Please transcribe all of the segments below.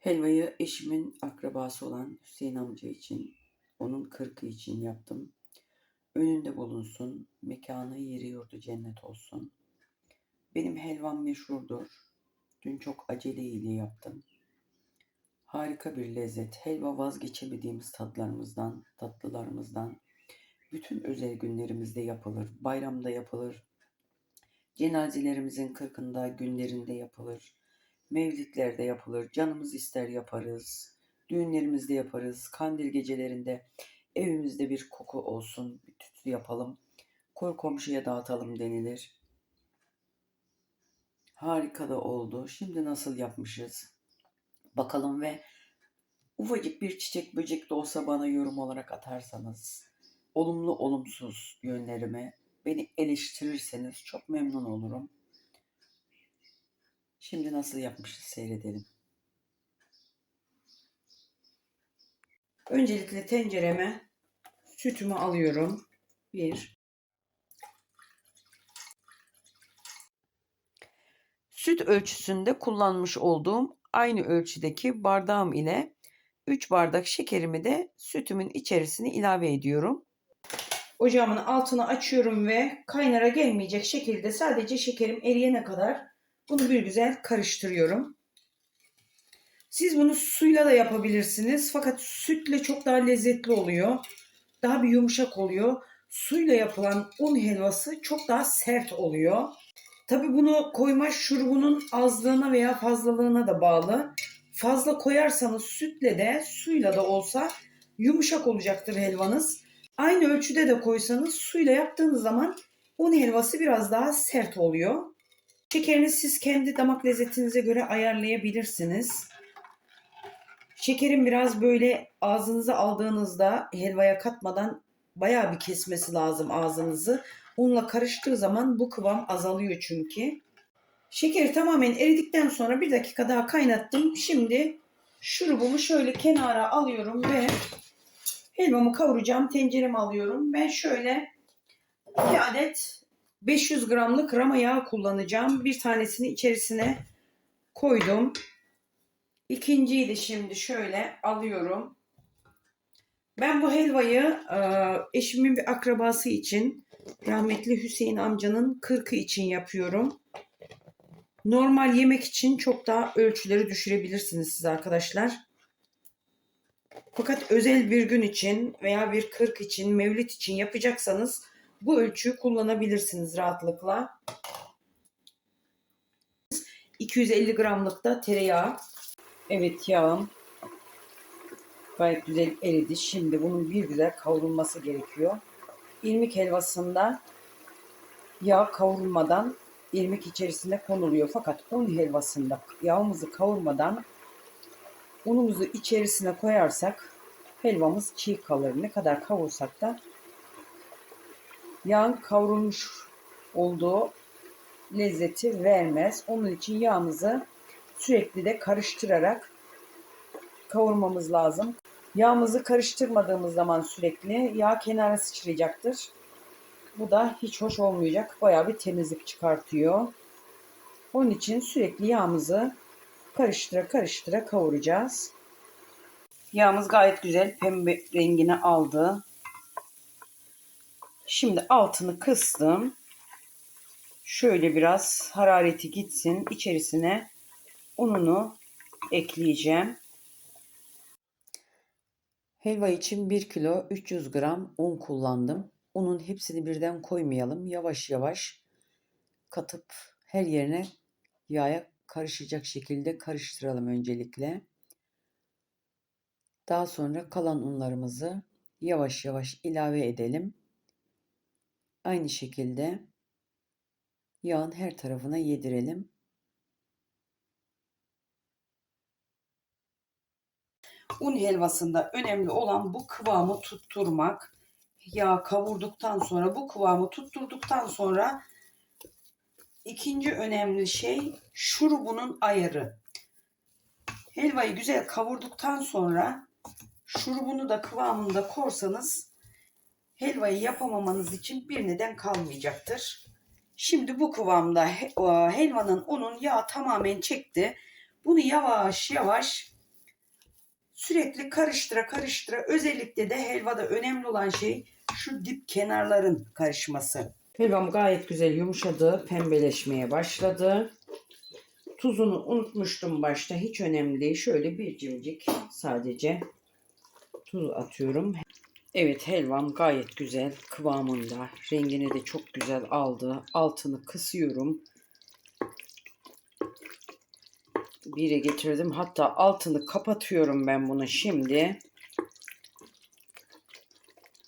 Helvayı eşimin akrabası olan Hüseyin amca için, onun kırkı için yaptım. Önünde bulunsun, mekanı yeri yurdu cennet olsun. Benim helvam meşhurdur. Dün çok aceleyle yaptım. Harika bir lezzet. Helva vazgeçemediğimiz tatlarımızdan, tatlılarımızdan. Bütün özel günlerimizde yapılır. Bayramda yapılır. Cenazelerimizin kırkında, günlerinde yapılır. Mevlitlerde yapılır. Canımız ister yaparız. Düğünlerimizde yaparız. Kandil gecelerinde evimizde bir koku olsun. Bir tütsü yapalım. Koy komşuya dağıtalım denilir. Harika da oldu. Şimdi nasıl yapmışız? Bakalım ve ufacık bir çiçek böcek de olsa bana yorum olarak atarsanız, olumlu olumsuz yönlerimi beni eleştirirseniz çok memnun olurum. Şimdi nasıl yapmışız seyredelim. Öncelikle tencereme sütümü alıyorum. Bir. Süt ölçüsünde kullanmış olduğum aynı ölçüdeki bardağım ile 3 bardak şekerimi de sütümün içerisine ilave ediyorum. Ocağımın altını açıyorum ve kaynara gelmeyecek şekilde sadece şekerim eriyene kadar bunu bir güzel karıştırıyorum. Siz bunu suyla da yapabilirsiniz fakat sütle çok daha lezzetli oluyor. Daha bir yumuşak oluyor. Suyla yapılan un helvası çok daha sert oluyor. Tabi bunu koyma şurubunun azlığına veya fazlalığına da bağlı. Fazla koyarsanız sütle de suyla da olsa yumuşak olacaktır helvanız. Aynı ölçüde de koysanız suyla yaptığınız zaman un helvası biraz daha sert oluyor. Şekerini siz kendi damak lezzetinize göre ayarlayabilirsiniz. Şekerin biraz böyle ağzınıza aldığınızda helvaya katmadan bayağı bir kesmesi lazım ağzınızı. Unla karıştığı zaman bu kıvam azalıyor çünkü. Şekeri tamamen eridikten sonra bir dakika daha kaynattım. Şimdi şurubumu şöyle kenara alıyorum ve helvamı kavuracağım. Tenceremi alıyorum. Ben şöyle bir adet 500 gramlık rama yağı kullanacağım. Bir tanesini içerisine koydum. İkinciyi de şimdi şöyle alıyorum. Ben bu helvayı eşimin bir akrabası için rahmetli Hüseyin amcanın kırkı için yapıyorum. Normal yemek için çok daha ölçüleri düşürebilirsiniz siz arkadaşlar. Fakat özel bir gün için veya bir kırk için, mevlid için yapacaksanız bu ölçüyü kullanabilirsiniz rahatlıkla. 250 gramlık da tereyağı. Evet yağım gayet güzel eridi. Şimdi bunun bir güzel kavrulması gerekiyor. İrmik helvasında yağ kavrulmadan irmik içerisine konuluyor. Fakat un helvasında yağımızı kavurmadan unumuzu içerisine koyarsak helvamız çiğ kalır. Ne kadar kavursak da yağın kavrulmuş olduğu lezzeti vermez. Onun için yağımızı sürekli de karıştırarak kavurmamız lazım. Yağımızı karıştırmadığımız zaman sürekli yağ kenara sıçrayacaktır. Bu da hiç hoş olmayacak. Bayağı bir temizlik çıkartıyor. Onun için sürekli yağımızı karıştıra karıştıra kavuracağız. Yağımız gayet güzel pembe rengini aldı. Şimdi altını kıstım. Şöyle biraz harareti gitsin. İçerisine ununu ekleyeceğim. Helva için 1 kilo 300 gram un kullandım. Unun hepsini birden koymayalım. Yavaş yavaş katıp her yerine yağa karışacak şekilde karıştıralım öncelikle. Daha sonra kalan unlarımızı yavaş yavaş ilave edelim. Aynı şekilde yağın her tarafına yedirelim. Un helvasında önemli olan bu kıvamı tutturmak. Yağ kavurduktan sonra bu kıvamı tutturduktan sonra ikinci önemli şey şurubunun ayarı. Helvayı güzel kavurduktan sonra şurubunu da kıvamında korsanız helvayı yapamamanız için bir neden kalmayacaktır. Şimdi bu kıvamda helvanın unun yağı tamamen çekti. Bunu yavaş yavaş Sürekli karıştıra karıştıra özellikle de helvada önemli olan şey şu dip kenarların karışması. Helvam gayet güzel yumuşadı, pembeleşmeye başladı. Tuzunu unutmuştum başta. Hiç önemli değil. Şöyle bir cimcik sadece tuz atıyorum. Evet helvam gayet güzel kıvamında. Rengini de çok güzel aldı. Altını kısıyorum. Bire getirdim. Hatta altını kapatıyorum ben bunu şimdi.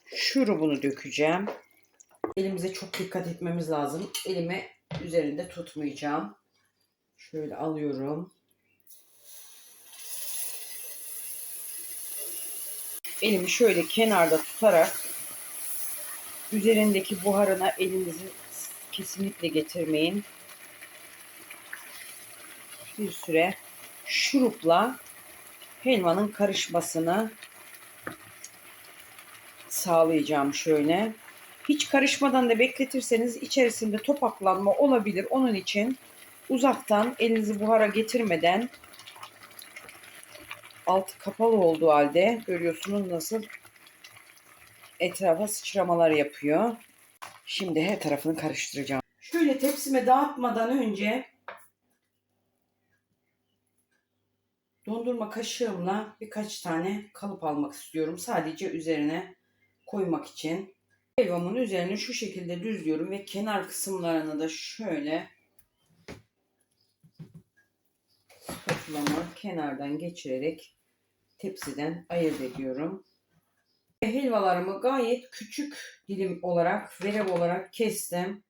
Şurubunu dökeceğim. Elimize çok dikkat etmemiz lazım. Elime üzerinde tutmayacağım. Şöyle alıyorum. Elimi şöyle kenarda tutarak üzerindeki buharına elinizi kesinlikle getirmeyin. Bir süre şurupla helvanın karışmasını sağlayacağım şöyle. Hiç karışmadan da bekletirseniz içerisinde topaklanma olabilir. Onun için uzaktan elinizi buhara getirmeden altı kapalı olduğu halde görüyorsunuz nasıl etrafa sıçramalar yapıyor. Şimdi her tarafını karıştıracağım. Şöyle tepsime dağıtmadan önce dondurma kaşığımla birkaç tane kalıp almak istiyorum. Sadece üzerine koymak için. Helvamın üzerine şu şekilde düzlüyorum ve kenar kısımlarını da şöyle spatulamı kenardan geçirerek tepsiden ayırt ediyorum. Helvalarımı gayet küçük dilim olarak, verev olarak kestim.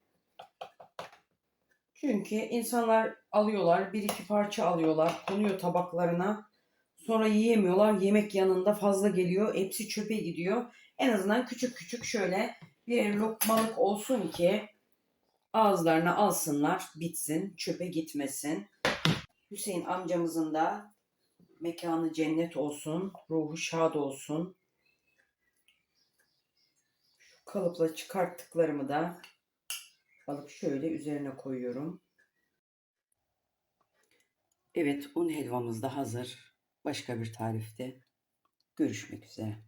Çünkü insanlar alıyorlar, bir iki parça alıyorlar, konuyor tabaklarına. Sonra yiyemiyorlar, yemek yanında fazla geliyor, hepsi çöpe gidiyor. En azından küçük küçük şöyle bir lokmalık olsun ki ağızlarına alsınlar, bitsin, çöpe gitmesin. Hüseyin amcamızın da mekanı cennet olsun, ruhu şad olsun. Şu kalıpla çıkarttıklarımı da alıp şöyle üzerine koyuyorum. Evet, un helvamız da hazır. Başka bir tarifte görüşmek üzere.